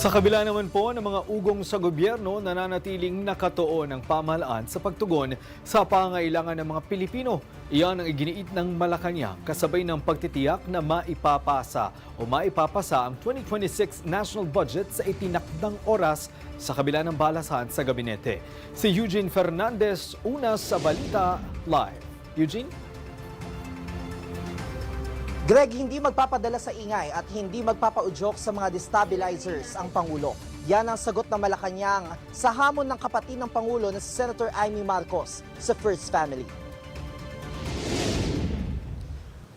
Sa kabila naman po ng mga ugong sa gobyerno, nananatiling nakatuon ang pamahalaan sa pagtugon sa pangailangan ng mga Pilipino. Iyan ang iginiit ng Malacanang kasabay ng pagtitiyak na maipapasa o maipapasa ang 2026 national budget sa itinakdang oras sa kabila ng balasahan sa gabinete. Si Eugene Fernandez, una sa Balita Live. Eugene? Greg, hindi magpapadala sa ingay at hindi magpapaudyok sa mga destabilizers ang Pangulo. Yan ang sagot ng Malacanang sa hamon ng kapatid ng Pangulo na si Senator Amy Marcos sa First Family.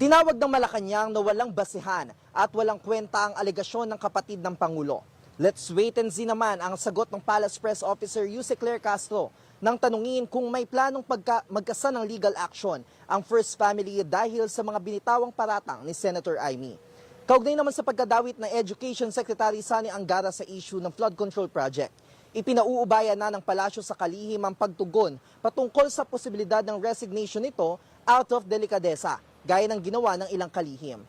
Tinawag ng Malacanang na walang basihan at walang kwenta ang alegasyon ng kapatid ng Pangulo. Let's wait and see naman ang sagot ng Palace Press Officer Yuse Claire Castro nang tanungin kung may planong pagka, magkasa ng legal action ang First Family dahil sa mga binitawang paratang ni Senator Amy. Kaugnay naman sa pagkadawit ng Education Secretary Sani Angara sa issue ng flood control project. Ipinauubayan na ng palasyo sa kalihim ang pagtugon patungkol sa posibilidad ng resignation nito out of delikadesa, gaya ng ginawa ng ilang kalihim.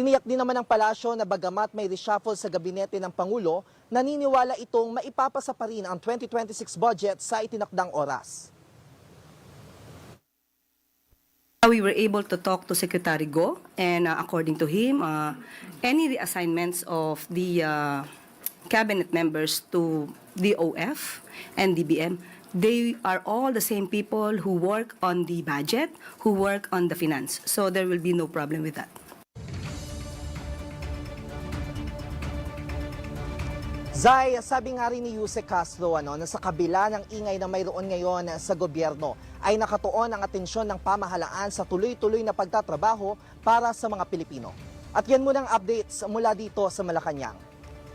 Tiniyak din naman ng palasyo na bagamat may reshuffle sa gabinete ng Pangulo, naniniwala itong maipapasa pa rin ang 2026 budget sa itinakdang oras. We were able to talk to Secretary Go, and uh, according to him, uh, any reassignments of the uh, cabinet members to DOF and DBM, they are all the same people who work on the budget, who work on the finance. So there will be no problem with that. Zay, sabi nga rin ni Yuse Castro ano, na sa kabila ng ingay na mayroon ngayon sa gobyerno, ay nakatuon ang atensyon ng pamahalaan sa tuloy-tuloy na pagtatrabaho para sa mga Pilipino. At yan muna ang updates mula dito sa Malacanang.